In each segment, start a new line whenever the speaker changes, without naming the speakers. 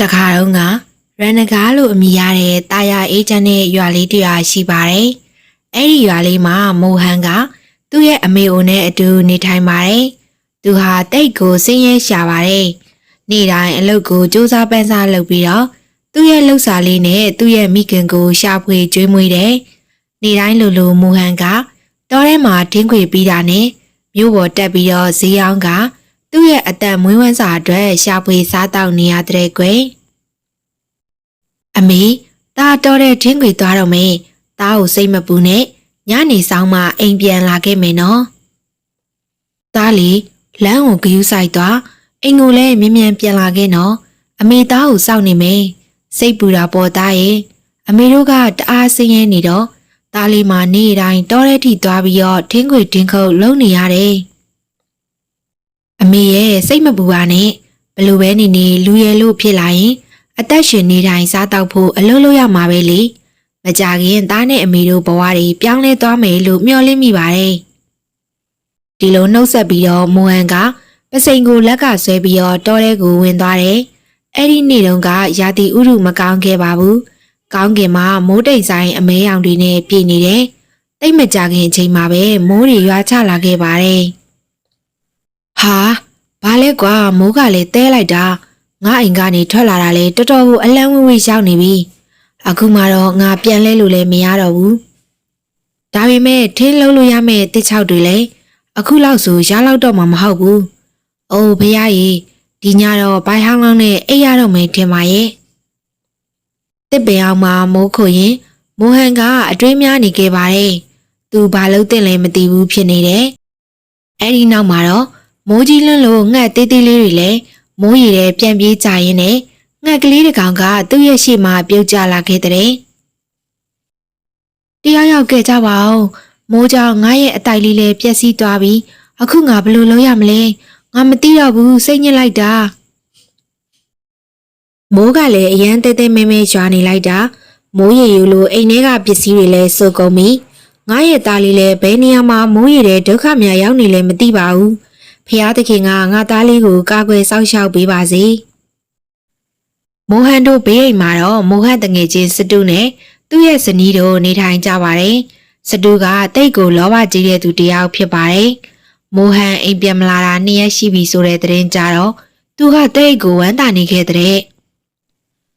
တခါတော့ကရန်နဂါလို့အမည်ရတဲ့တာယာအေဂျင့်နဲ့ရွာလေးတစ်ရွာရှိပါတယ်။အဲ့ဒီရွာလေးမှာမိုဟန်ကသူ့ရဲ့အမေအိုနဲ့အတူနေထိုင်ပါတယ်။သူဟာတိတ်ကိုစင်းရဲရှာပါတယ်။နေ့တိုင်းအလုပ်ကိုစူးစမ်းပန်းစားလုပ်ပြီးတော့သူ့ရဲ့လှုပ်ရှားလေးနဲ့သူ့ရဲ့မိခင်ကိုရှာဖွေကျွေးမွေးတယ်။နေ့တိုင်းလိုလိုမိုဟန်ကတောထဲမှာထင်းခွေပြီးတာနဲ့မြို့ပေါ်တက်ပြီးတော့ဈေးအောင်က သူ့ရဲ့အသက်မွေးဝမ်းစာအတွက်ရှာဖွေစားတောက်နေရတဲ့ကွယ်။အမေတာတော်တဲ့ထင်းခွေသွားတော့မေတားကိုစိတ်မပူနဲ့ညနေဆောင်မှအိမ်ပြန်လာခဲ့မယ်နော်။တားလီလမ်းကိုဂယူးဆိုင်သွားအိမ်ကိုလည်းမြ мян ပြန်လာခဲ့နော်။အမေသားကိုစောင့်နေမယ်။စိတ်ပူတာပေါ်သားရဲ့အမေတို့ကတအားဆင်းရဲနေတော့တားလေးမှနေ့တိုင်းတောထဲထိသွားပြီးတော့ထင်းခွေတင်းခုတ်လုံနေရတယ်။ အမေရဲ့စိတ်မပူပါနဲ့ဘလို့ပဲနေနေလူရဲလို့ဖြစ်လာရင် အသက်ရှင်နေတိုင်းစားတောက်ဖို့အလုပ်လုပ်ရမှာပဲလေမကြခင်သားနဲ့အမေတို့ဘဝတွေပြောင်းလဲသွားမယ်လို့မျှော်လင့်မိပါတယ်ဒီလိုနှုတ်ဆက်ပြီးတော့မိုဟန်ကပစိန်ကိုလက်ကဆွဲပြီးတော့တောထဲကိုဝင်သွားတယ်အဲ့ဒီနေ့တုန်းကရာသီဥတုမကောင်းခဲ့ပါဘူးကောင်းကင်မှာမိုးတိမ်ဆိုင်အမဲရောင်တွေနဲ့ပြည့်နေတယ်တိတ်မကြခင်အချိန်မှာပဲမိုးတွေရွာချလာခဲ့ပါတယ် ဟာဘာလဲကွာမိုးကလည်းတဲလိုက်တာငါအိမ်ကနေထွက်လာတာလေတော်တော်ကိုအလန့်ဝေးဝေးရောက်နေပြီအခုမှတော့ငါပြန်လဲလို့လည်းမရတော့ဘူးဒါပေမဲ့ထင်းလုံးလို့ရမယ့်တစ်ချောက်တွေလည်းအခုလောက်ဆိုရလောက်တော့မှမဟုတ်ဘူးအိုးဖះကြီးဒီညတော့ဘိုင်ဟောင်းလောင်းနဲ့အိပ်ရတော့မယ်ထင်ပါရဲ့တစ်ပင်အောင်မှာမိုးခိုရင်မိုဟန်ကအတွေးများနေခဲ့ပါတယ်သူဘာလို့တင်လဲမသိဘူးဖြစ်နေတယ်အဲ့ဒီနောက်မှာတော့ မိုးကြီးလွန်းလို့ငှက်သေးသေးလေးတွေလည်းမိုးရီတဲ့ပြန်ပြေးကြရင်းနဲ့ငှက်ကလေးတစ်ကောင်ကသူ့ရဲ့ရှေ့မှာပြုတ်ကျလာခဲ့တဲ့။တရားရောက်ခဲ့ကြပါဦး။မိုးကြောင့်ငါရဲ့အတိုက်လေးလည်းပျက်စီးသွားပြီ။အခုငါဘယ်လိုလုပ်ရမလဲ။ငါမသိတော့ဘူးစိတ်ညစ်လိုက်တာ။မိုးကလည်းအရန်တဲတဲမဲမဲရွာနေလိုက်တာ။မိုးရီယူလိုအိမ်ထဲကပစ္စည်းတွေလည်းစုပ်ကုန်ပြီ။ငါရဲ့သားလေးလည်းဘယ်နေရာမှာမိုးရီတဲ့ဒုက္ခများရောက်နေလဲမသိပါဘူး။ ဖျားသခင်ကငါသားလေးကိုကာကွယ်စောင့်ရှောက်ပေးပါစေ။မိုဟန်တို့ဘေးအိမ်မှာတော့မိုဟန်တငယ်ချင်းစတုနဲ့သူ့ရဲ့ဇနီးတို့နေထိုင်ကြပါတယ်။စတုကတိတ်ကိုလောဘကြီးတဲ့သူတစ်ယောက်ဖြစ်ပါတယ်။မိုဟန်အိမ်ပြန်မလာတာနှစ်ရက်ရှိပြီဆိုတဲ့သတင်းကြတော့သူကတိတ်ကိုဝမ်းသာနေခဲ့တဲ့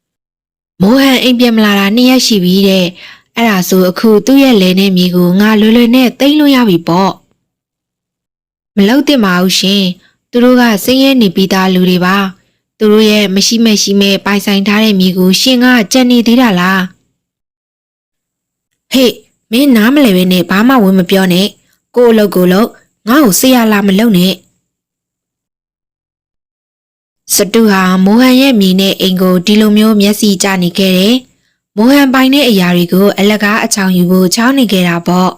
။မိုဟန်အိမ်ပြန်မလာတာနှစ်ရက်ရှိပြီတဲ့။အဲ့ဒါဆိုအခုသူ့ရဲ့လယ်နဲ့မြေကိုငါလွယ်လွယ်နဲ့တိမ့်လို့ရပြီပေါ့။ မလောက်တင်ပါဘူးရှင်။သူတို့ကစင်းရဲနေပြီးသားလူတွေပါ။သူတို့ရဲ့မရှိမရှိမဲ့ပိုင်ဆိုင်ထားတဲ့မြေကိုရှင်ကကြံနေသေးတာလား။ဟေ့မင်းနားမလဲပဲနဲ့ဘာမှဝင်မပြောနဲ့။ကို့အလုပ်ကိုလုပ်ငါ့ကိုဆေးရလာမလုပ်နဲ့။စတုဟာမိုဟန်ရဲ့မြေနဲ့အိမ်ကိုဒီလိုမျိုးမျက်စိကျနေခဲ့တယ်။မိုဟန်ပိုင်တဲ့အရာတွေကိုအလကားအချောင်ယူဖို့ချောင်းနေခဲ့တာပေါ့။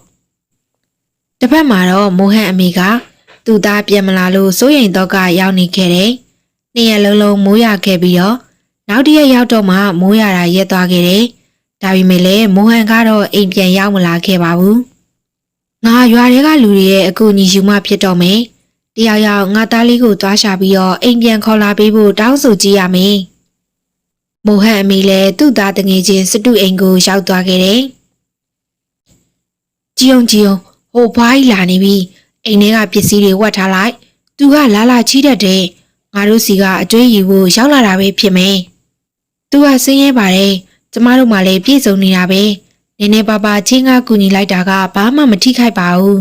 တစ်ဖက်မှာတော့မိုဟန်အမေက သူ့သားပြန်မလာလို့စိုးရိမ်တော့ကရောက်နေခဲ့တယ်။နေ့ရက်လုံးလုံးမိုးရခဲ့ပြီးတော့နောက်တစ်ရက်ရောက်တော့မှမိုးရတာရက်သွားခဲ့တယ်။ဒါပေမဲ့လည်းမိုဟန်ကတော့အိမ်ပြန်ရောက်မလာခဲ့ပါဘူး။ငါရွာတွေကလူတွေရဲ့အကူအညီယူမှဖြစ်တော့မယ်။တယောက်ယောက်ငါသားလေးကိုသွားရှာပြီးတော့အိမ်ပြန်ခေါ်လာပေးဖို့တောင်းဆိုကြည့်ရမယ်။မိုဟန်အမေလည်းသူ့သားတငယ်ချင်းစတုအိမ်ကိုရောက်သွားခဲ့တယ်။ကြည်ုံကြည်ုံဟိုဘွားကြီးလာနေပြီ။ အိမ်ထဲကပစ္စည်းတွေဝတ်ထားလိုက်။သူကလာလာချီးတတ်တယ်။ငါတို့စီကအတွေးယူဖို့ရောက်လာတာပဲဖြစ်မယ်။သူကဆင်းရဲပါတယ်။ကျမတို့မှလည်းပြည့်စုံနေတာပဲ။နည်းနည်းပါးပါးချင်းကကူညီလိုက်တာကဘာမှမထိခိုက်ပါဘူး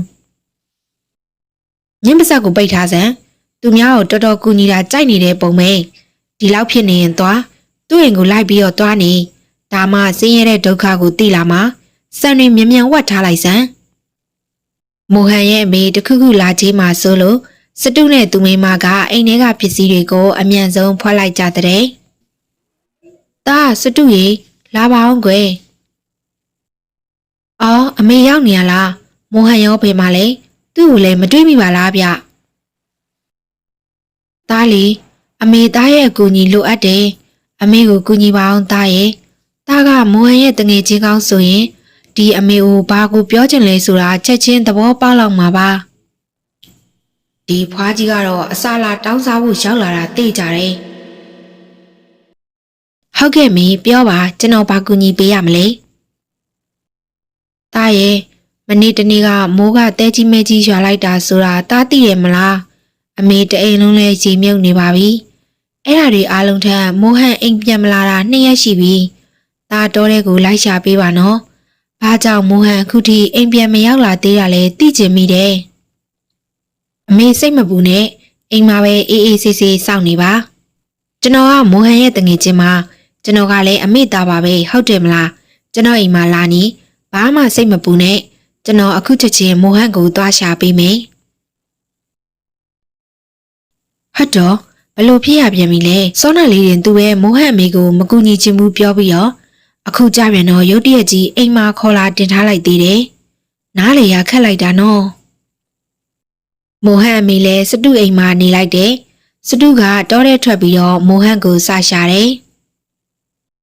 ။ညင်ပစက်ကိုပိတ်ထားစမ်း။သူများကိုတော်တော်ကူညီတာကြိုက်နေတဲ့ပုံပဲ။ဒီလောက်ဖြစ်နေရင်သွားသူ့အိမ်ကိုလိုက်ပြီးတော့သွားနေ။ဒါမှဆင်းရဲတဲ့ဒုက္ခကိုသိလာမှစံတွေမြ мян ဝတ်ထားလိုက်စမ်း။ မိုဟန်ရဲ့အမေတခုခုလာချေးမှဆိုလို့စတုနဲ့သူမိမကအိမ်ထဲကပစ္စည်းတွေကိုအမြန်ဆုံးဖွက်လိုက်ကြတဲ့။ဒါစတုရေလာပါအောင်ကွယ်။အော်အမေရောက်နေရလား။မိုဟန်ရောဖေမလဲသူ့ကိုလည်းမတွေးမိပါလားဗျ။သားလီအမေသားရဲ့အကူအညီလိုအပ်တယ်။အမေကိုကူညီပါအောင်သားရဲ့။သားကမိုဟန်ရဲ့တငယ်ချင်းကောင်းဆိုရင် ဒီအမေကိုဘာကိုပြောချင်လဲဆိုတာချက်ချင်းသဘောပေါက်လောက်မှာပါ။ဒီဖွားကြီးကတော့အစာလာတောင်းစားဖို့ရောက်လာတာသိကြတယ်။ဟုတ်ကဲ့မေပြောပါကျွန်တော်ဘာကူညီပေးရမလဲတာရဲ့မနေ့တနေ့ကမိုးကတဲကြီးမဲကြီးရွာလိုက်တာဆိုတာတားသိရမလားအမေတအိမ်လုံးလဲရေမြုပ်နေပါပြီအဲ့ဒါတွေအားလုံးထက်မိုးဟန်အိမ်ပြန်မလာတာနှစ်ရက်ရှိပြီတာတော်တဲ့ကိုလိုက်ရှာပေးပါနော် ဘာကြောင့်မိုးဟန်အခုထိအိမ်ပြန်မရောက်လာသေးတာလဲသိချင်မိတယ်အမေစိတ်မပူနဲ့အိမ်မှာပဲအေးအေးဆေးဆေးစောင့်နေပါကျွန်တော်ကမိုးဟန်ရဲ့တငယ်ချင်းမကျွန်တော်ကလည်းအမေသားပါပဲဟုတ်တယ်မလားကျွန်တော်အိမ်မှာလာနီးဘာမှစိတ်မပူနဲ့ကျွန်တော်အခုချက်ချင်းမိုဟန်ကိုသွားရှာပေးမယ်ဟတ်တော့ဘလို့ဖြစ်ရပြန်ပြီလဲစောနာလေးရင်သူ့ရဲ့မိုဟန်အမေကိုမကူညီချင်ဘူးပြောပြီးတော့ အခုကြပြန်တော့ရုတ်တရက်ကြီးအိမ်မှာခေါ်လာတင်ထားလိုက်သေးတယ်နားလေရခက်လိုက်တာနော်မိုဟန်အမေလည်းစတုအိမ်မှာနေလိုက်တယ်စတုကတောထဲထွက်ပြီးတော့မိုဟန်ကိုစရှာတယ်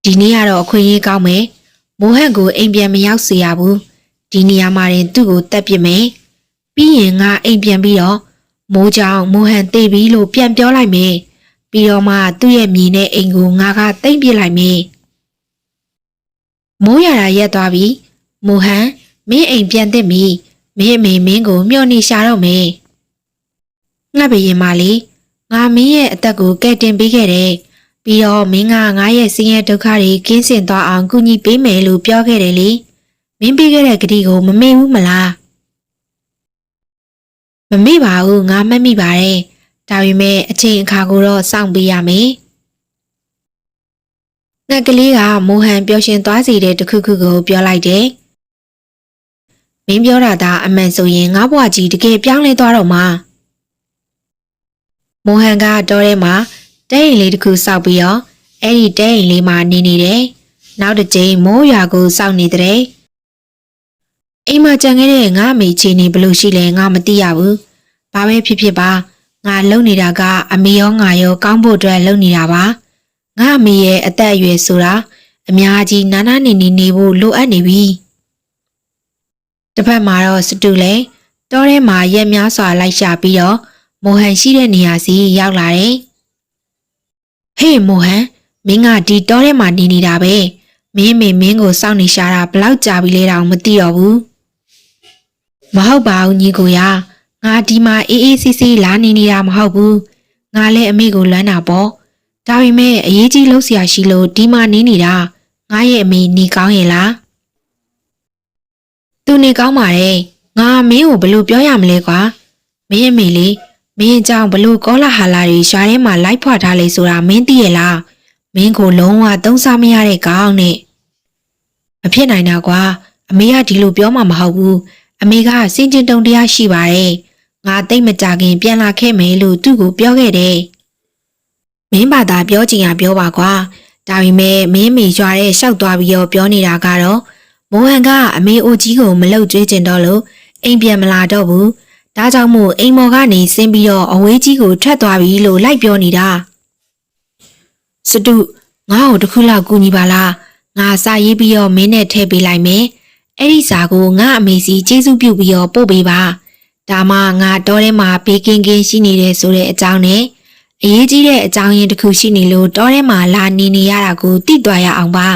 ဒီနေ့ကတော့အခွင့်အရေးကောင်းမယ်မိုဟန်ကိုအိမ်ပြန်မရောက်စေရဘူးဒီနေရာမှာရင်သူ့ကိုတက်ပစ်မယ်ပြီးရင်ငါအိမ်ပြန်ပြီးတော့မိုးကြောင်မိုဟန်တေးပြီလို့ပြန်ပြောလိုက်မယ်ပြီးတော့မှသူ့ရဲ့မြေနဲ့အိမ်ကိုငါကတိမ့်ပစ်လိုက်မယ် မိုးရတာရက်သွားပြီမိုဟန်မင်းအိမ်ပြန်သစ်ပြီမင်းအမေမင်းကိုမျှော်နေရှာတော့မယ်ငါဘရင်မလေးငါမင်းရဲ့အသက်ကိုကဲတင်ပေးခဲ့တယ်ပြီးတော့မင်းကငါရဲ့ဆင်းရဲဒုက္ခတွေကင်းစင်သွားအောင်ကူညီပေးမယ်လို့ပြောခဲ့တယ်လေမင်းပေးခဲ့တဲ့ကတိကိုမမေ့ဘူးမလားမမေ့ပါဘူးငါမမိပါတယ်ဒါပေမဲ့အချိန်အခါကိုတော့စောင့်ပေးရမယ် ငါကလေးကမိုဟန်ပျော်ရွှင်သွားစေတဲ့တခုခုကိုပြောလိုက်တယ်မင်းပြောတာဒါအမှန်ဆိုရင်ငါဘွားကြီးတကယ်ပြောင်းလဲသွားတော့မှာမိုဟန်ကတော့ထဲမှာတဲအိမ်လေးတစ်ခုစောက်ပြီးတော့အဲ့ဒီတဲအိမ်လေးမှာနေနေတယ်နောက်တစ်ကြိမ်မိုးရွာကိုစောက်နေတဲ့အိမ်မှာကြံခဲ့တဲ့ငါအမေချီနေဘလို့ရှိလဲငါမသိရဘူး။ဘာပဲဖြစ်ဖြစ်ပါငါလုံနေတာကအမေရောငါရောကောင်းဖို့အတွက်လုံနေတာပါ။ ငါအမေရဲ့အသက်အရွယ်ဆိုတာအများကြီးနာနာနေနေနေဖို့လိုအပ်နေပြီ။တစ်ဖက်မှာတော့စတူလဲတောထဲမှာရက်များစွာလိုက်ရှာပြီးတော့မိုဟန်ရှိတဲ့နေရာစီရောက်လာတယ်။ဟေးမိုဟန်မင်းကဒီတောထဲမှာနေနေတာပဲ။မင်းမေမင်းကိုစောင့်နေရှာတာဘလောက်ကြာပြီလဲတောင်မသိတော့ဘူးမဟုတ်ပါဘူးညီကိုရငါဒီမှာအေးအေးဆေးဆေးလာနေနေတာမဟုတ်ဘူးငါလည်းအမေကိုလွမ်းတာပေါ့ ဒါပေမဲ့အရေးကြီးလို့ဆရာရှိလို့ဒီမှာနေနေတာငါရဲ့အမေနေကောင်းရဲ့လားသူနေကောင်းပါတယ်ငါမင်းကိုဘယ်လိုပြောရမလဲကွာမင်းအမေလေးမင်းအကြောင်းဘလို့ကောလာဟာလာတွေရှားထဲမှာလိုက်ဖွာထားလေဆိုတာမင်းသိရဲ့လားမင်းကိုလုံးဝသုံးစားမရတဲ့ကောင်းနဲ့မဖြစ်နိုင်တာကွာအမေကဒီလိုပြောမှမဟုတ်ဘူးအမေကစင်ကျင်တုံတရားရှိပါတယ်ငါတိတ်မကြခင်ပြန်လာခဲ့မယ်လို့သူ့ကိုပြောခဲ့တယ် မင်းဘာသာပြောချင်ရပြောပါကွာဒါပေမဲ့မင်းမေရွာတဲ့ရှောက်သွားပြီးတော့ပြောနေတာကတော့မိုဟန်ကအမေအိုကြီးကိုမလှုပ်ကြွေးကျင်တော့လို့အိမ်ပြန်မလာတော့ဘူးဒါကြောင့်မို့အိမ်မော်ကနေဆင်းပြီးတော့အဝေးကြီးကိုထွက်သွားပြီလို့လိုက်ပြောနေတာစတုငါ့ကိုတခုလောက်ကူညီပါလားငါစာရေးပြီးတော့မင်းနဲ့ထည့်ပေးလိုက်မယ်အဲ့ဒီစာကိုငါအမေစီကျေးဇူးပြုပြီးတော့ပို့ပေးပါဒါမှငါတောထဲမှာဘေးကင်းကင်းရှိနေတဲ့ဆိုတဲ့အကြောင်းနဲ့ အရေးကြီးတဲ့အကြောင်းရင်းတစ်ခုရှိနေလို့တောထဲမှာလာနေနေရတာကိုသိသွားရအောင်ပါ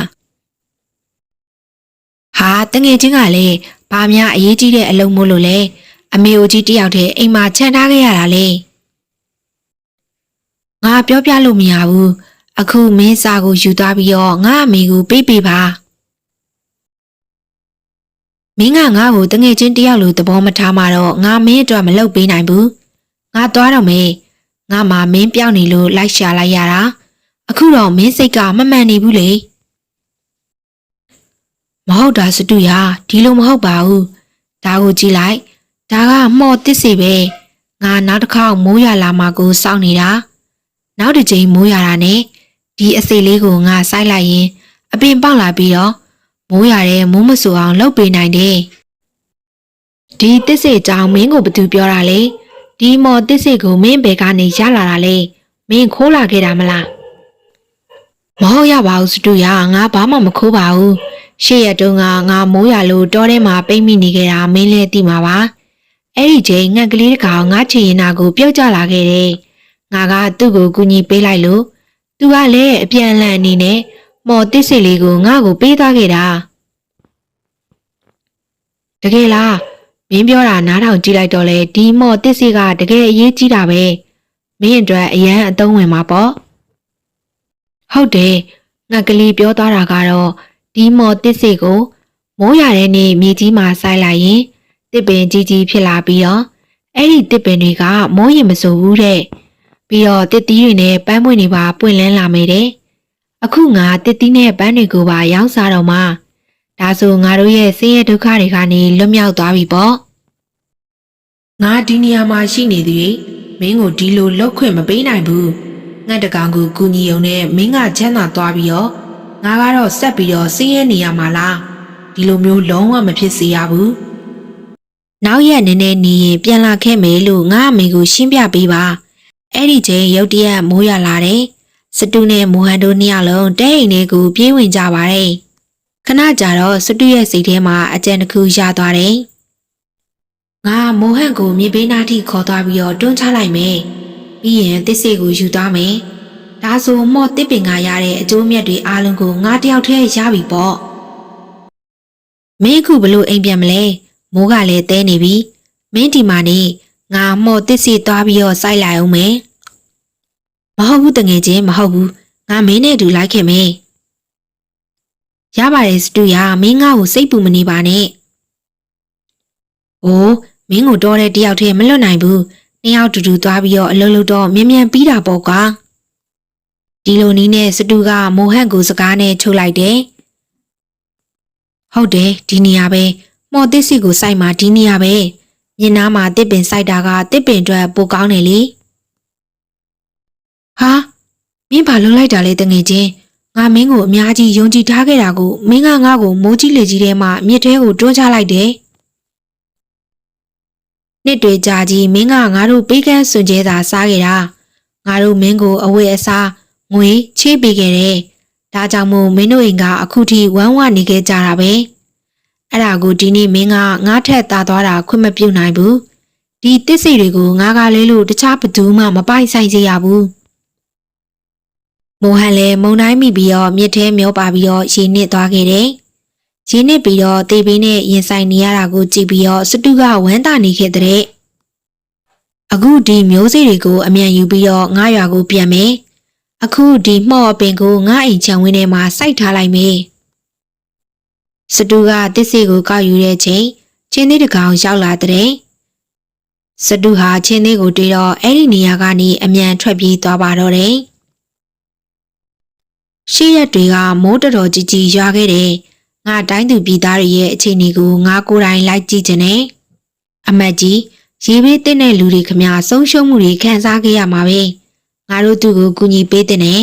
ဟာတငယ်ချင်းကလည်းဘာများအရေးကြီးတဲ့အလုပ်မို့လို့လဲအမေအိုကြီးတယောက်တည်းအိမ်မှာခြံထားခဲ့ရတာလေငါပြောပြလို့မရဘူးအခုမင်းစာကိုယူသွားပြီးတော့ငါအမေကိုပေးပေးပါမင်းကငါ့ကိုတငယ်ချင်းတယောက်လိုသဘောမထားမှတော့ငါမင်းအတွက်မလုပ်ပေးနိုင်ဘူးငါသွားတော့မေး ငါမှမင်းပြောင်းနေလို့လိုက်ရှာလိုက်ရတာအခုတော့မင်းစိတ်ကမမှန်နေဘူးလေမဟုတ်တာစတူရဒီလိုမဟုတ်ပါဘူးဒါကိုကြည့်လိုက်ဒါကမှော်တစ်စီပဲငါနောက်တစ်ခေါက်မိုးရလာမှကိုစောင့်နေတာနောက်တစ်ချိန်မိုးရတာနဲ့ဒီအစိလေးကိုငါစိုက်လိုက်ရင် အပင်ပေါက်လာပြီးတော့မိုးရတဲ့မိုးမဆူအောင်လုပ်ပေးနိုင်တယ်ဒီတစ်စေကြောင်မင်းကိုဘသူပြောတာလဲ ဒီမော်တစ်စေကိုမင်းဘယ်ကနေရလာတာလဲမင်းခိုးလာခဲ့တာမလားမဟုတ်ရပါဘူးစတူရငါဘာမှမခိုးပါဘူးရှေ့ရက်တုန်းကငါမိုးရလို့တောထဲမှာပိတ်မိနေခဲ့တာမင်းလည်းသိမှာပါအဲ့ဒီချိန်ငှက်ကလေးတကောင်ငါချင်ရင်နာကိုပြုတ်ကျလာခဲ့တယ်ငါကသူ့ကိုကူညီပေးလိုက်လို့သူကလည်းအပြန်အလှန်အနေနဲ့မော်တစ်စီလေးကိုငါ့ကိုပေးသွားခဲ့တာတကယ်လား မင်းပြောတာနားထောင်ကြည့်လိုက်တော့လေဒီမော်တစ်စီကတကယ်အရေးကြီးတာပဲမင်းအတွက်အရန်အသုံးဝင်မှာပေါ့ဟုတ်တယ်ငါကလေးပြောသွားတာကတော့ဒီမော်တစ်စီကိုမိုးရတဲ့နေ့မြေကြီးမှာစိုက်လိုက်ရင်တစ်ပင်ကြီးကြီးဖြစ်လာပြီးတော့အဲ့ဒီတစ်ပင်တွေကမိုးရင်မစိုးဘူးတဲ့ပြီးတော့တစ်သီးတွေနဲ့ပန်းပွင့်တွေပါပွင့်လန်းလာမိတယ်အခုငါတစ်သီးနဲ့ပန်းတွေကိုပါရောင်းစားတော့မှ ဒါဆိုငါတို့ရဲ့ဆင်းရဲဒုက္ခတွေကနေလွတ်မြောက်သွားပြီပေါ့ငါဒီနေရာမှာရှိနေသည်မင်းကိုဒီလိုလောက်ခွင့်မပေးနိုင်ဘူးငှက်တကောင်ကိုကူညီုံနဲ့မင်းကချမ်းသာသွားပြီးတော့ငါကတော့ဆက်ပြီးတော့ဆင်းရဲနေရမှာလားဒီလိုမျိုးလုံးဝမဖြစ်စေရဘူးနောက်ရက်နည်းနည်းနေရင်ပြန်လာခဲ့မယ်လို့ငါအမေကိုရှင်းပြပေးပါအဲ့ဒီချိန်ရုတ်တရက်မိုးရလာတယ်စတူနဲ့မိုဟန်တို့နှစ်ယောက်လုံးတဲအိမ်လေးကိုပြေးဝင်ကြပါတယ် ခဏကြာတော့စတူရဲ့စိတ်ထဲမှာအကြံတစ်ခုရသွားတယ်ငါမိုဟန်ကိုမြေပေးနာထိခေါ်သွားပြီးတော့တွန်းချလိုက်မယ်ပြီးရင်တစ်စိကိုယူသွားမယ်ဒါဆိုမော့တစ်ပင်ကရတဲ့အကျိုးမြတ်တွေအားလုံးကိုငါတယောက်တည်းရပြီပေါ့မင်းအခုဘလို့အိမ်ပြန်မလဲမိုးကလည်းတဲနေပြီမင်းဒီမှာနေငါမော်တစ်စီသွားပြီးတော့စိုက်လိုက်အောင်မယ်မဟုတ်ဘူးတငယ်ချင်းမဟုတ်ဘူးငါမင်းနဲ့အတူလိုက်ခဲ့မယ် ရပါတယ်စတူယာမင်းငါ့ကိုစိတ်ပူမနေပါနဲ့အိုးမင်းကိုတော့တဲ့တယောက်တည်းမလွတ်နိုင်ဘူးနှစ်ယောက်တူတူသွားပြီးတော့အလုံးလုံးတော့မြ мян ပြီးတာပေါ့ကွာဒီလိုနီးနဲ့စတူကမိုဟန်ကိုစကားနဲ့ချုပ်လိုက်တယ်ဟုတ်တယ်ဒီနေရာပဲ မော်တစ်စီကိုစိုက်မှာဒီနေရာပဲမြင်နာမှာတစ်ပင်စိုက်တာကတစ်ပင်အတွက်ပိုကောင်းတယ်လေဟာမင်းဘာလုပ်လိုက်တာလဲတငယ်ချင်း ငါမင်းကိုအများကြီးယုံကြည်ထားခဲ့တာကိုမင်းကငါ့ကိုမိုးကြီးလေကြီးထဲမှာမြစ်ထဲကိုတွန်းချလိုက်တယ်နှစ်တွေကြာကြီးမင်းကငါတို့ပေးကမ်းစွန်ကျဲသာစားခဲ့တာငါတို့မင်းကိုအဝတ်အစားငွေချေးပေးခဲ့တယ်ဒါကြောင့်မို့မင်းတို့အိမ်ကအခုထိဝမ်းဝနေခဲ့ကြတာပဲအဲ့ဒါကိုဒီနေ့မင်းကငါ့ထက်သာသွားတာခွင့်မပြုနိုင်ဘူးဒီတစ္စိတွေကိုငါကလေးလို့တခြားဘသူမှမပိုင်ဆိုင်စေရဘူး မိုဟန်လည်းမုံတိုင်းမိပြီးတော့မြစ်ထဲမျောပါပြီးတော့ရေနစ်သွားခဲ့တယ်ရေနစ်ပြီးတော့တေးပင်းနဲ့ရင်ဆိုင်နေရတာကိုကြည့်ပြီးတော့စတုကဝမ်းသာနေခဲ့တဲ့အခုဒီမျိုးစေ့တွေကိုအမြန်ယူပြီးတော့ငါရွာကိုပြန်မယ်အခုဒီမှော့အပင်ကိုငါအိမ်ချံဝင်းထဲမှာစိုက်ထားလိုက်မယ်စတူကတစ်စီကိုကောက်ယူတဲ့ချိန်ချင်းသေးတကောင်ရောက်လာတဲ့စတူဟာချင်းသေးကိုတွေ့တော့အဲ့ဒီနေရာကနေအမြန်ထွက်ပြေးသွားပါတော့တယ် ရှေ့ရက်တွေကမိုးတော်တော်ကြီးကြီးရွာခဲ့တယ်ငါတိုင်းသူပြည်သားတွေရဲ့အခြေအနေကိုငါကိုယ်တိုင်လိုက်ကြည့်ခြင်းနဲ့အမတ်ကြီးရေဘေးတင်းတဲ့လူတွေခမဆုံးရှုံးမှုတွေခံစားခဲ့ရမှာပဲငါတို့သူ့ကိုကူညီပေးတဲ့နဲ့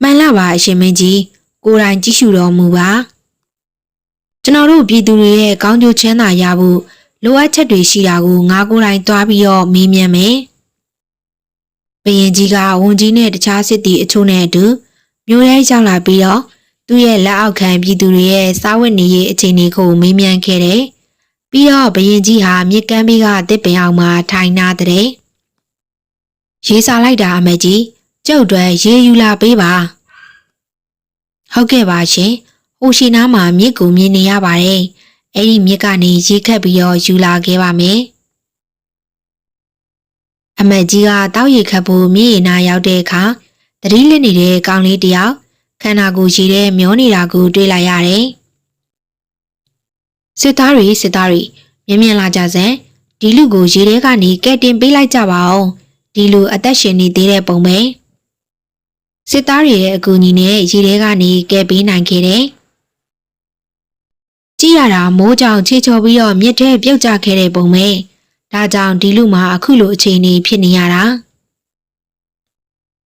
မှန်လားပါအရှင်မင်းကြီးကိုယ်တိုင်ကြည့်ရှုတော်မူပါကျွန်တော်တို့ပြည်သူတွေရဲ့ကောင်းကျိုးချမ်းသာရဖို့လိုအပ်ချက်တွေရှိတာကိုငါကိုယ်တိုင်သွားပြီးတော့မေးမြန်းမယ် ဘယင်ကြီးကဝန်ကြီးနဲ့တခြားစစ်တီအချို့နဲ့အတူမျိုးရဲရောက်လာပြီးတော့သူ့ရဲ့လက်အောက်ခံပြည်သူတွေရဲ့စားဝတ်နေရေးအခြေအနေကိုမေးမြန်းခဲ့တယ်ပြီးတော့ဘယင်ကြီးဟာမြစ်ကမ်းဘေးကတစ်ပင်အောင်မှာထိုင်နာတဲ့ရေးစားလိုက်တာအမေကြီးကျုပ်တွေရေယူလာပေးပါဟုတ်ကဲ့ပါရှင်။ဟိုရှိနားမှာမြစ်ကိုမြင်နေရပါတယ်။အဲ့ဒီမြစ်ကနေရေခတ်ပြီးတော့ယူလာခဲ့ပါမယ်။ အမတ်ကြီးကတောက်ရီခတ်ဖို့မြစ်ရနာရောက်တဲ့အခါတတိလစ်နေတဲ့ကောင်လေးတယောက်ခန္ဓာကိုယ်ရှိတဲ့မျောနေတာကိုတွေ့လိုက်ရတယ်။စစ်သားတွေစစ်သားတွေမြင်မြင်လာကြစမ်းဒီလူကိုရေထဲကနေကဲတင်ပေးလိုက်ကြပါအောင်။ဒီလူအသက်ရှင်နေသေးတဲ့ပုံပဲ။စစ်သားတွေရဲ့အကူအညီနဲ့ရေထဲကနေကယ်ပေးနိုင်ခဲ့တယ်။ကြည့်ရတာမိုးကြောင်ချေချော်ပြီးတော့မြစ်ထဲပြုတ်ကျခဲ့တဲ့ပုံပဲ။ ဒါကြောင့်ဒီလူမှာအခုလိုအခြေအနေဖြစ်နေရတာ။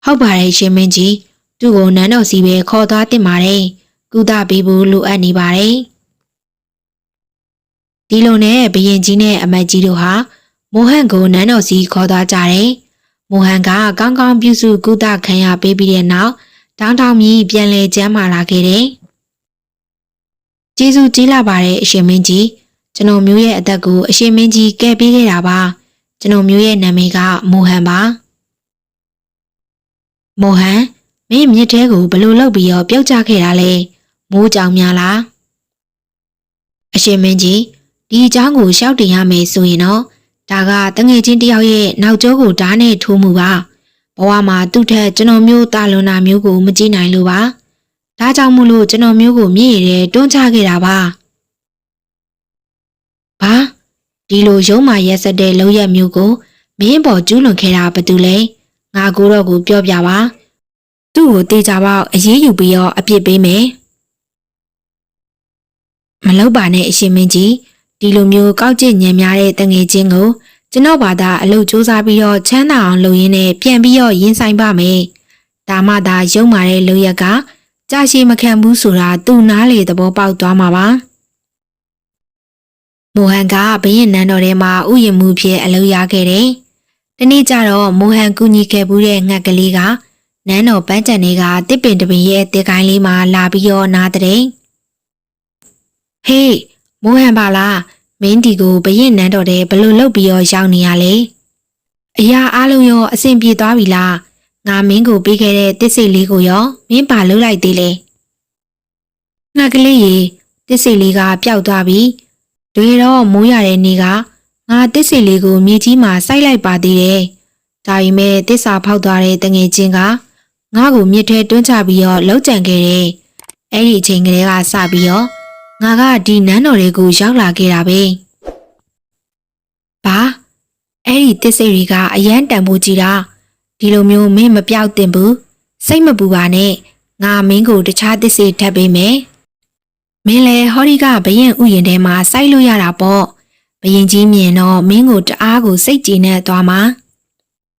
ဟုတ်ပါတယ်ရှင်မင်းကြီး။သူ့ကိုနန်းတော်စီပဲခေါ်သွားတင်ပါတယ်။ကုသပေးဖို့လိုအပ်နေပါတယ်။ဒီလိုနဲ့ဘရင်ကြီးနဲ့အမတ်ကြီးတို့ဟာမိုဟန်ကိုနန်းတော်စီခေါ်သွားကြတယ်။မိုဟန်ကကောင်းကောင်းပြုစုကုသခံရပေးပြီးတဲ့နောက်တောင်းတောင်းမြည်ပြန်လဲကျမ်းမာလာခဲ့တယ်။ကျေးဇူးကြီးလာပါတယ်အရှင်မင်းကြီး ကျွန်တော်မျိုးရဲ့အသက်ကိုအရှင်မင်းကြီးကယ်ပေးခဲ့တာပါကျွန်တော်မျိုးရဲ့နာမည်ကမိုဟန်ပါမိုဟန်မင်းမြစ်ထဲကိုဘလို့လောက်ပြီးတော့ပြုတ်ကျခဲ့တာလဲမိုးကြောင်များလားအရှင်မင်းကြီးဒီအကြောင်းကိုရှောက်တင်ရမယ်ဆိုရင်တော့ဒါကတငယ်ချင်းတယောက်ရဲ့နောက်ကျောကိုဓာတ်နဲ့ထိုးမှုပါဘဝမှာသူ့ထက်ကျွန်တော်မျိုးတာလွန်တာမျိုးကိုမကြည့်နိုင်လို့ပါဒါကြောင့်မို့လို့ကျွန်တော်မျိုးကိုမြည်ရတဲ့တွန်းချခဲ့တာပါ ဘာဒီလိုရုံးမာရက်ဆက်တဲ့လောက်ရက်မျိုးကိုမင်းပေါ်ကျူးလွန်ခဲ့တာဘာတူလဲငါကိုတော့ကိုပြောပြပါသူ့ကိုတေချာပေါက်အရေးယူပြီးတော့အပြစ်ပေးမယ်မလောက်ပါနဲ့အရှင်မင်းကြီးဒီလိုမျိုးကောက်ကျစ်ညံများတဲ့တငယ်ချင်းကိုကျွန်တော်ဘာသာအလုပ်စူးစမ်းပြီးတော့ချမ်းသာအောင်လုပ်ရင်းနဲ့ပြန်ပြီးတော့ရင်ဆိုင်ပါမယ်ဒါမှသာရုံမာတဲ့လူရက်ကကြာရှည်မခံဘူးဆိုတာသူ့နားလေသဘောပေါက်သွားမှာပါ မိုဟန်ကဘရင်နန်းတော်ထဲမှာဥယျာဉ်မှုဖြစ်အလုပ်ရခဲ့တယ်။ဒီနေ့ကျတော့မိုဟန်ကူညီခဲ့ဘူးတဲ့ငှက်ကလေးကနန်းတော်ပန်းချန်တွေကတစ်ပင်တပင်ရဲ့တေကိုင်းလေးမှာလာပြီးတော့နားတဲ့ဟေးမိုးဟန်ပါလားမင်းဒီကိုဘရင်နန်းတော်တဲ့ဘလို့လုတ်ပြီးတော့ရောက်နေရလေအရာအားလုံးရောအဆင်ပြေသွားပြီလားငါမင်းကိုပေးခဲ့တဲ့တစ်စိတ်လေးကိုရောမင်းပါလုတ်လိုက်သေးလေငါကလေးရေတစ်စိတ်လေးကပျောက်သွားပြီ တွေတော့မိုးရတဲ့နေ့ကငါတစ်စိတ်လေးကိုမြေကြီးမှာစိုက်လိုက်ပါသေးတယ်ဒါပေမဲ့တစ္ဆာဖောက်သွားတဲ့တငယ်ချင်းကငါ့ကိုမြစ်ထဲတွန်းချပြီးတော့လှုပ်ကြံခဲ့တယ်။အဲ့ဒီအချိန်ကလေးကစပြီးတော့ငါကဒီနန်းတော်တွေကိုရောက်လာခဲ့တာပဲ။ဘာအဲ့ဒီတစ်စိတ်တွေကအရန်တန်ဖိုးကြီးတာဒီလိုမျိုးမင်းမပြောက်တင်ဘူးစိတ်မပူပါနဲ့ငါမင်းကိုတခြားတစ်စိတ်ထပ်ပေးမယ်။ မင်းလည်းဟောဒီကဘရင်ဥယျာဉ်ထဲမှာစိုက်လို့ရတာပေါ့။ဘရင်ကြီးမြင်တော့မင်းကိုတအားကိုစိတ်ကြည်နဲ့သွားမှာ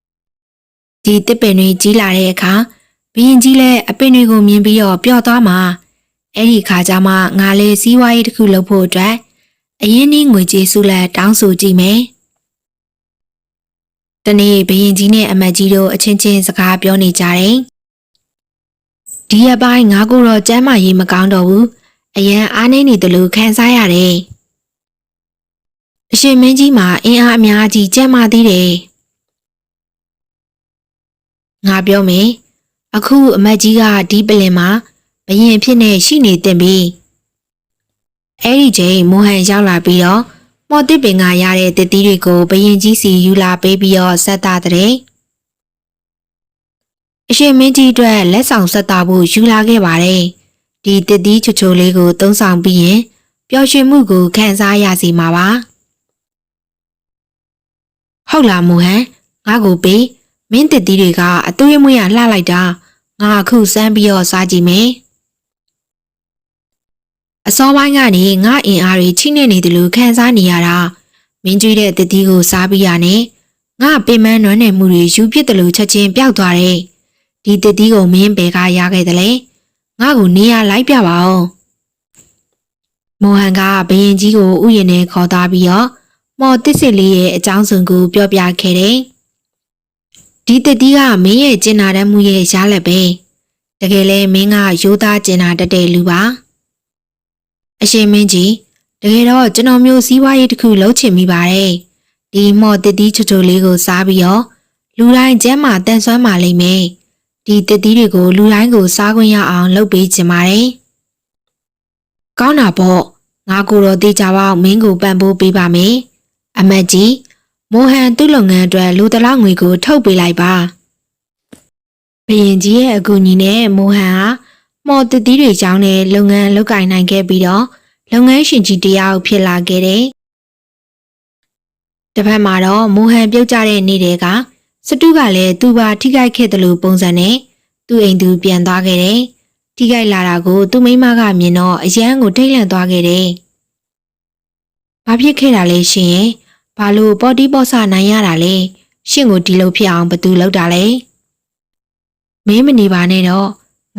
။ဒီတစ်ပင်တွေကြီးလာတဲ့အခါဘရင်ကြီးလည်းအပင်တွေကိုမြင်ပြီးတော့ပျော့သွားမှာအဲ့ဒီခါကျမှငါလေးစီးပွားရေးတစ်ခုလုပ်ဖို့အတွက်အရင်နှင်းငွေကြေးစုလက်တောင်းဆိုကြည့်မယ်။တနေ့ဘရင်ကြီးနဲ့အမတ်ကြီးတို့အချင်းချင်းစကားပြောနေကြတယ်။ဒီရက်ပိုင်းငါကိုတော့ကျမ်းမာရေးမကောင်းတော့ဘူး။ အရန်အားနေနေတယ်လို့ခံစားရတယ်။အရှင်မင်းကြီးမှာအင်အားအများကြီးကျမ်းမာသေးတယ်။ငါပြောမယ်။အခုအမတ်ကြီးကဒီပလင်မှာဘရင်ဖြစ်နေရှိနေတင်ပြီအဲ့ဒီချိန်မိုဟန်ရောက်လာပြီးတော့မော်တစ်ပင်ကရတဲ့တတိတွေကိုဘရင်ကြီးစီယူလာပေးပြီးတော့ဆက်တာတဲ့အရှင်မင်းကြီးအတွက်လက်ဆောင်ဆက်တာဖို့ယူလာခဲ့ပါတယ် ဒီတတိချိုချိုလေးကိုသုံးဆောင်ပြီးရင်ပျော်ရွှင်မှုကိုခံစားရစီမှာပါဟုတ်လားမိုဟန်ငါကိုပေးမင်းတတိတွေကအသွေးမွေးရလှလိုက်တာငါအခုစမ်းပြီးတော့စားကြည့်မယ်အစောပိုင်းကနေငါအင်အားတွေချိနေနေတယ်လို့ခံစားနေရတာမင်းကျွေးတဲ့တတိကိုစားပြီးရနဲ့ငါပင်မနွမ်းနယ်မှုတွေယူပြစ်တယ်လို့ချက်ချင်းပျောက်သွားတယ်ဒီတတိကိုမင်းဘယ်ကရခဲ့တယ်လဲ ငါကိုနေရလိုက်ပြပါဦးမိုဟန်ကဘရင်ကြီးကိုဥယျာဉ်နဲ့ခေါ်သားပြီးတော့မော်တစ်စစ်လေးရဲ့အကြောင်းစုံကိုပြောပြခဲ့တယ်ဒီတတိကမင်းရဲ့ကျင်နာတတ်မှုရဲ့ရားလက်ပဲတကယ်လဲမင်းကရိုးသားကျင်နာတတ်တဲ့လူပါအရှင်မင်းကြီးတကယ်တော့ကျွန်တော်မျိုးစည်းဝါးရေးတစ်ခုလုပ်ချင်မိပါတယ်ဒီမော်တစ်တီးချိုချိုလေးကိုစားပြီးတော့လူတိုင်းကျမ်းမာတန်ဆွမ်းပါလိမ့်မယ် ဒီတစ်တီးတွေကိုလူတိုင်းကိုစားခွင့်ရအောင်လုပ်ပေးချင်ပါတယ်ကောင်းတာပေါ့ငါကိုတော့တေချာပေါက်မင်းကိုပံ့ပိုးပေးပါမယ်အမတ်ကြီးမိုဟန်သူ့လုပ်ငန်းအတွက်လူတလားငွေကို ထုတ်ပေးလိုက်ပါဘရင်ကြီးရဲ့အကူအညီနဲ့မိုဟန်ဟာမော်တတိတွေကြောင်းနဲ့လုပ်ငန်းလုပ်ကိုင်နိုင်ခဲ့ပြီးတော့လုပ်ငန်းရှင်ကြီးတယောက်ဖြစ်လာခဲ့တယ်။တစ်ဖက်မှာတော့မိုဟန်ပြုတ်ကြတဲ့နေ့တည်းက စတုကလည်းသူ့ဘာထိခိုက်ခဲ့တယ်လို့ပုံစံနဲ့သူ့အိမ်သူပြန်သွားခဲ့တယ်။ထိခိုက်လာတာကိုသူ့မိမကမြင်တော့အရန်ကိုထိတ်လန့်သွားခဲ့တယ်။ဘာဖြစ်ခဲ့တာလဲရှင်ရဲ့။ဘာလို့ပေါ်တီပေါ်ဆနိုင်ရတာလဲ။ရှင်ကိုဒီလိုဖြစ်အောင်ဘသူလုပ်တာလဲ။မင်းမနေပါနဲ့တော့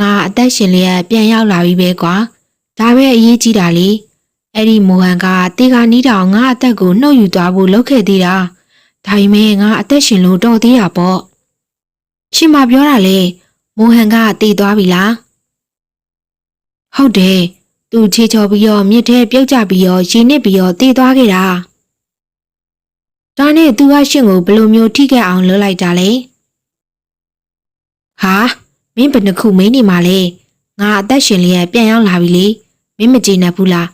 ငါအသက်ရှင်လျက်ပြန်ရောက်လာပြီပဲကွာဒါပဲအရေးကြီးတာလေအဲ့ဒီမိုဟန်ကတေကာနီးတောင်ငါအသက်ကိုနှုတ်ယူသွားဖို့လုပ်ခဲ့သေးတာ ဒါပေမဲ့ငါအသက်ရှင်လို့တော်သေးတာပေါ့ရှင်မပြောတာလေမိုဟန်ကတည်သွားပြီလားဟုတ်တယ်သူချေချော်ပြီးတော့မြစ်ထဲပြုတ်ကျပြီးတော့ရေနစ်ပြီးတော့တည်သွားခဲ့တာဒါနဲ့သူကရှင်ကိုဘယ်လိုမျိုးထိခဲ့အောင်လုပ်လိုက်တာလဲဟာမင်းဘယ်နှခုမင်းနေမှာလဲငါအသက်ရှင်လျက်ပြန်ရောက်လာပြီလေမင်းမကြည်နပ်ဘူးလား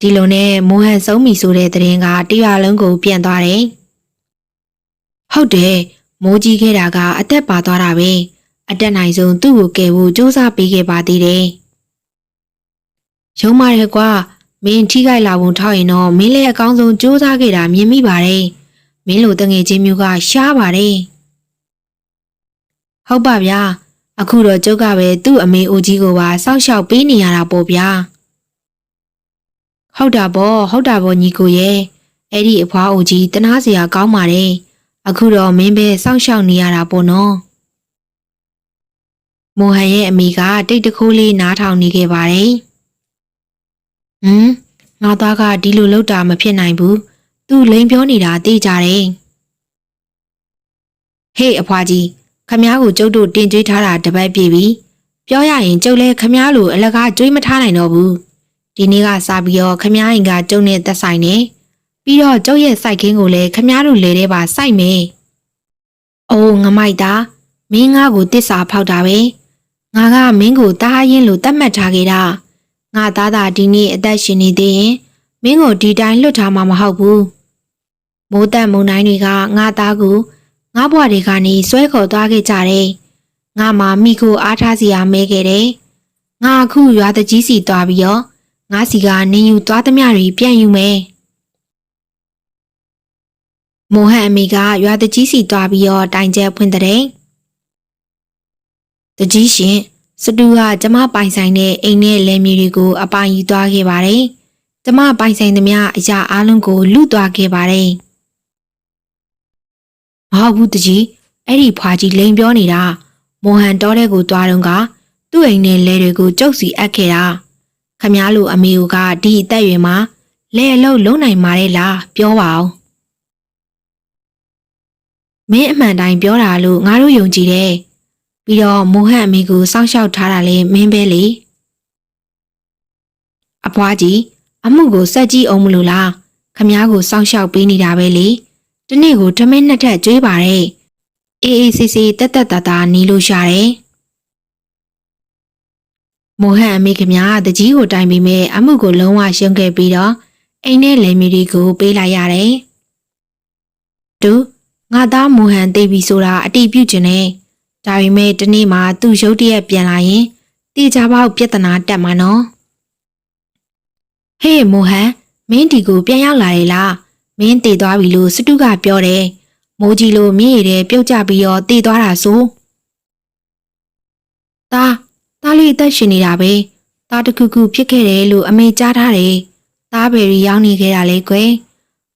ဒီလိုနဲ့မိုဟန်ဆုံးပြီဆိုတဲ့သတင်းကတရွာလုံးကိုပြန့်သွားတယ်ဟုတ်တယ်မိုးကြီးခဲ့တာကအသက်ပါသွားတာပဲအတက်နိုင်ဆုံးသူ့ကိုကယ်ဖို့စူးစမ်းပေးခဲ့ပါသေးတယ်ရုံးမရဲကွာမင်းထိခိုက်လာပုံထောက်ရင်တော့မင်းလည်းအကောင်းဆုံးစူးစမ်းခဲ့တာမြင်မိပါတယ်မင်းလိုတငယ်ချင်းမျိုးကရှားပါတယ်ဟုတ်ပါဗျာအခုတော့ကျုပ်ကပဲသူ့အမေအိုကြီးကိုပါစောင့်ရှောက်ပေးနေရတာပေါ့ဗျာ ဟုတ်တာပေါ့ဟုတ်တာပေါ့ညီကိုရဲ့အဲ့ဒီအဖွားအိုကြီးတနာစရာကောင်းပါတယ်အခုတော့မင်းပဲစောင့်ရှောက်နေရတာပေါ့နော်မိုဟန်ရဲ့အမိကတိတ်တခိုးလေးနားထောင်နေခဲ့ပါတယ်ဟမ်ငါသားကဒီလိုလုပ်တာမဖြစ်နိုင်ဘူးသူလိန်ပြောနေတာသိကြတယ်ဟေးအဖွားကြီးခမားကိုကျုပ်တို့တင်ကြွေးထားတာတပတ်ပြည့်ပြီပြောရရင်ကျုပ်လည်းခမားလိုအလကားကြွေးမထားနိုင်တော့ဘူး ဒီနေ့ကစပြီးတော့ခမားရင်ကကျုပ်နဲ့သက်ဆိုင်နေပြီးတော့ကျုပ်ရဲ့စိုက်ခင်းကိုလည်းခမားတို့လေထဲပါစိုက်မယ်အိုးငမိုက်တာမင်းငါ့ကိုတစ္ဆာဖောက်တာပဲငါကမင်းကိုတားရင်လို့တတ်မှတ်ထားခဲ့တာငါသားသာဒီနေ့အသက်ရှင်နေသေးရင်မင်းကိုဒီတိုင်းလွတ်ထားမှာမဟုတ်ဘူးမိုးတက်မုန်တိုင်းတွေကငါသားကိုငါဘွားတွေကနေဆွဲခေါ်သွားခဲ့ကြတယ်။ငါမှမိကိုအားထားစီအားမဲခဲ့တယ်။ငါအခုရွာတကြီးစီသွားပြီးတော့ ငါစီကနေယူသွားသမျှတွေပြန်ယူမယ်။မိုဟန်အမေကရွာတကြီးစီသွားပြီးတော့တိုင်ကျဲဖွင့်တဲ့တကြီးရှင်စတူကကျမပိုင်ဆိုင်တဲ့အိမ်နဲ့လယ်မြေတွေကိုအပိုင်ယူသွားခဲ့ပါတယ်။ကျမပိုင်ဆိုင်သမျှအရာအလုံးကိုလူသွားခဲ့ပါတယ်။မဟုတ်ဘူးတကြီးအဲ့ဒီဖွာကြီးလိန်ပြောနေတာမိုဟန်တောတဲ့ကိုသွားတော့ကသူ့အိမ်နဲ့လဲတွေကိုကျုပ်စီအပ်ခဲ့တာ ခမားလိုအမေကဒီအသက်အရွယ်မှာလဲအလုံးလုံးနိုင်มาတဲ့လားပြောပါအောင်မင်းအမှန်တိုင်းပြောတာလို့ငါတို့ယုံကြည်တယ်ပြီးတော့မိုဟန်အမေကိုစောင့်ရှောက်ထားတာလေမင်းပဲလေအဖွားကြီးအမှုကိုစက်ကြည့်အောင်မလို့လားခမားကိုစောင့်ရှောက်ပေးနေတာပဲလေတနေ့ကိုထမင်းနှစ်ထပ်ကျွေးပါတယ်အေးအေးဆေးဆေးတက်တက်တာတာနေလို့ရှာတယ် မိုဟန်အမေကမြတကြီးကိုတိုင်ပြီးမဲ့အမှုကိုလုံးဝရှုံးခဲ့ပြီးတော့အိမ်နဲ့လယ်မီတွေကိုပေးလိုက်ရတယ်တူငါသားမိုဟန်သိပြီဆိုတာအတိပြုတ်ကျင်တယ်ဒါပေမဲ့တနေ့မှသူ့ရုပ်တရက်ပြန်လာရင်တေချာပေါက်ပြဿနာတက်မှာနော်ဟေးမိုဟန်မင်းဒီကိုပြန်ရောက်လာရဲ့လားမင်းတည်သွားပြီလို့စတုကပြောတယ်မိုးကြီးလိုမြင့်ရည်ပြုတ်ကျပြီးတော့တည်သွားတာဆိုတာ တားလေးအသက်ရှင်နေတာပဲတားတခုခုဖြစ်ခဲ့တယ်လို့အမေကြားထားတယ်တားဘယ်ရီရောက်နေခဲ့တာလဲကွယ်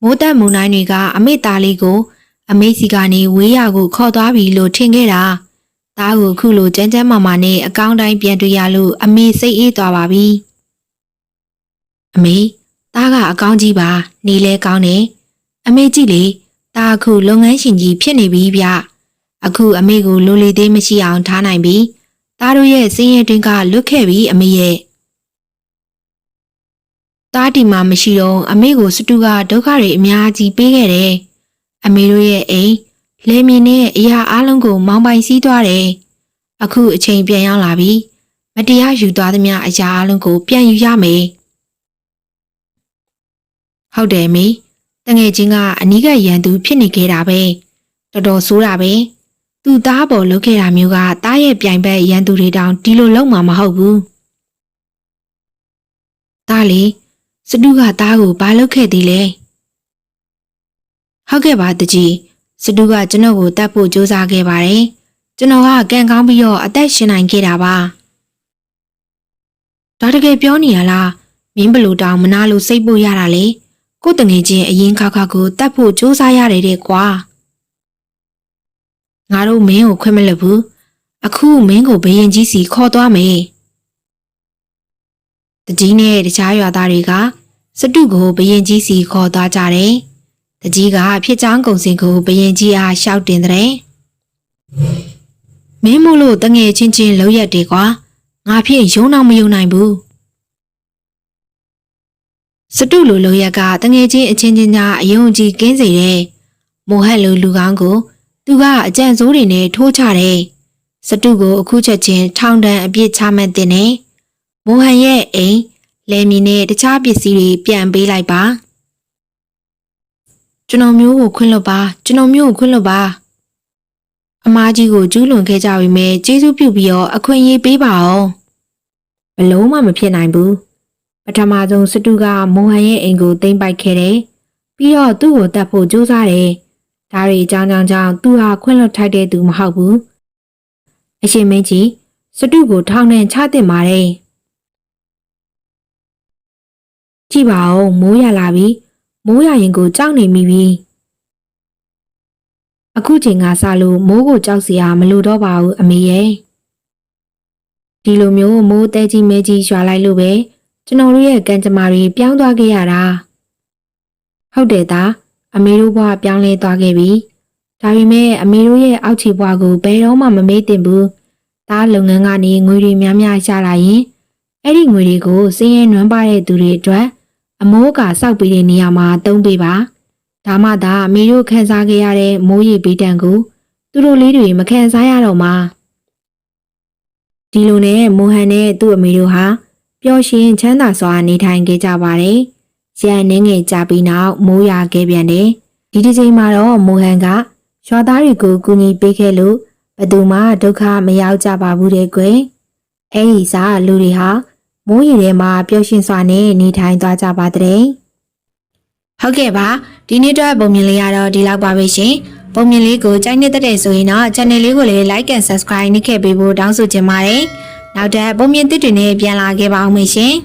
မိုးတက်မုန်တိုင်းတွေကအမေသားလေးကို အမေစီကနေဝေးရကိုခေါ်သွားပြီလို့ထင်ခဲ့တာတားကိုခုလိုကြမ်းကြမ်းမာမာနဲ့အကောင်းတိုင်းပြန်တွေ့ရလို့အမေစိတ်အေးသွားပါပြီအမေသားကအကောင်းကြီးပါနေလဲကောင်းတယ်အမေကြည့်လေသားအခုလုပ်ငန်းရှင်ကြီးဖြစ်နေပြီဗျအခုအမေကိုလိုလေသေးမရှိအောင်ထားနိုင်ပြီ သားတို့ရဲ့စင်းရဲတွင်ကလွတ်ခဲ့ပြီအမေရဲ့သားဒီမှာမရှိတော့အမေကိုစတူကဒုက္ခတွေအများကြီးပေးခဲ့တယ်အမေတို့ရဲ့အိမ်လေမင်းနဲ့အရာအလုံးကိုမောင်းပိုင်စည်းသွားတယ်အခုအချိန်ပြန်ရောက်လာပြီမတရားယူသွားသမျှအရာအလုံးကို ပြန်ယူရမယ်ဟုတ်တယ်မေတငယ်ချင်းကအနီးကရန်သူဖြစ်နေခဲ့တာပဲတော်တော်ဆိုးတာပဲ သူသားပေါ်လုပ်ခဲ့တာမျိုးကတားရဲ့ပြိုင်ဘက်ရန်သူတွေတောင်ဒီလိုလုပ်မှာမဟုတ်ဘူးတားလေစတုကသားကိုဘာလုပ်ခဲ့သေးလဲဟုတ်ကဲ့ပါတကြီးစတုကကျွန်တော်ကိုတတ်ဖို့ကြိုးစားခဲ့ပါတယ်ကျွန်တော်ကကံကောင်းပြီးတော့အသက်ရှင်နိုင်ခဲ့တာပါဒါတကယ်ပြောနေရလားမင်းဘလို့တောင်မနာလို့စိတ်ပို့ရတာလေကိုတငယ်ချင်းအရင်ခါခါကိုတတ်ဖို့စူးစမ်းရတယ်တဲ့ကွာ ငါတို့မင်းကိုခွင့်မလွတ်ဘူးအခုမင်းကိုဘယင်ကြီးစီခေါ်သွားမယ်တကြီးနဲ့တခြားရွာသားတွေကစတုကိုဘယင်ကြီးစီခေါ်သွားကြတယ်တကြီးကဖြစ်ချောင်းကုံစင်ကိုဘယင်ကြီးအားရှောက်တင်တဲ့မင်းမို့လို့တငယ်ချင်းချင်းလောက်ရက်တယ်ကွာငါဖြင့်ယုံတော့မယုံနိုင်ဘူးစတုလိုလိုရက်ကတငယ်ချင်းအချင်းချင်းကြားအယုံကြည်ကင်းစေတဲ့မိုဟက်လိုလူကောင်းကို သူကအကြံစိုးတွေနဲ့ထိုးချတယ်စတုကိုအခုချက်ချင်းထောင်ဒဏ်အပြစ်ချမှတ်တင်တယ်မိုဟန်ရဲ့အိမ်လယ်မြေနဲ့တခြားပစ္စည်းတွေပြန်ပေးလိုက်ပါကျွန်တော်မျိုးကိုခွင့်လွတ်ပါကျွန်တော်မျိုးကိုခွင့်လွတ်ပါအမားကြီးကိုကျူးလွန်ခဲ့ကြပြီမဲ့ကျေးဇူးပြုပြီးတော့အခွင့်အရေးပေးပါအောင်ဘလုံးမမဖြစ်နိုင်ဘူးပထမဆုံးစတုကမိုဟန်ရဲ့အိမ်ကိုသိမ်းပိုက်ခဲ့တယ်ပြီးတော့သူ့ကိုတတ်ဖို့ကြိုးစားတယ် ဒါတွေအကြောင်းကြောင့်ကြောင့်သူဟာခွင့်လွတ်ထိုက်တဲ့သူမဟုတ်ဘူးအရှင်မင်းကြီးစတုကိုထောင်ထဲချတင်ပါတယ်ကြည့်ပါဦးမိုးရလာပြီမိုးရရင်ကိုကြောက်နေမိပြီအခုချိန်ကစလို့မိုးကိုကြောက်စရာမလိုတော့ပါဘူးအမေရဲ့ဒီလိုမျိုးမိုးတဲကြီးမဲကြီးရွာလိုက်လို့ပဲကျွန်တော်တို့ရဲ့ကံကြမ္မာတွေပြောင်းသွားခဲ့ရတာဟုတ်တယ်သား အမေတို့ဘဝပြောင်းလဲသွားခဲ့ပြီဒါပေမဲ့အမေတို့ရဲ့အောက်ခြေဘဝကိုဘယ်တော့မှမမေ့တင်ဘူးသားလုပ်ငန်းကနေငွေတွေများများရှာလာရင်အဲ့ဒီငွေတွေကိုစင်းရဲနွမ်းပါတဲ့သူတွေအတွက်အမိုးအကာစောက်ပေးတဲ့နေရာမှာသုံးပေးပါဒါမှသာအမေတို့ခံစားခဲ့ရတဲ့မိုးရေပေးတံကိုသူတို့လေးတွေမခံစားရတော့မှာဒီလိုနဲ့မိုဟန်နဲ့သူ့အမေတို့ဟာပျော်ရွှင်ချမ်းသာစွာနေထိုင်ခဲ့ကြပါတယ်။ ရန်နှင်းငယ်ကြပြီးနောက်မိုးရွာခဲ့ပြန်တယ်။ဒီတစ်ချိန်မှာတော့မိုဟန်ကရွာသားတွေကိုကူညီပေးခဲ့လို့ဘယ်သူမှဒုက္ခမရောက်ကြပါဘူးတဲ့ကွယ်။အဲဒီစားလူတွေဟာမိုးရေထဲမှာပျော်ရွှင်စွာနဲ့နေထိုင်သွားကြပါတဲ့။ဟုတ်ကဲ့ပါဒီနေ့တော့ပုံမြင်လေးရတော့ဒီလောက်ပါပဲရှင်။ပုံမြင်လေးကိုကြိုက်နေတဲ့ဆိုရင်တော့ channel လေးကိုလည်း like and subscribe နှိပ်ခဲ့ပေးဖို့တောင်းဆိုချင်ပါတယ်။နောက်ထပ်ပုံမြင်သစ်တွေနဲ့ပြန်လာခဲ့ပါအောင်မေရှင်။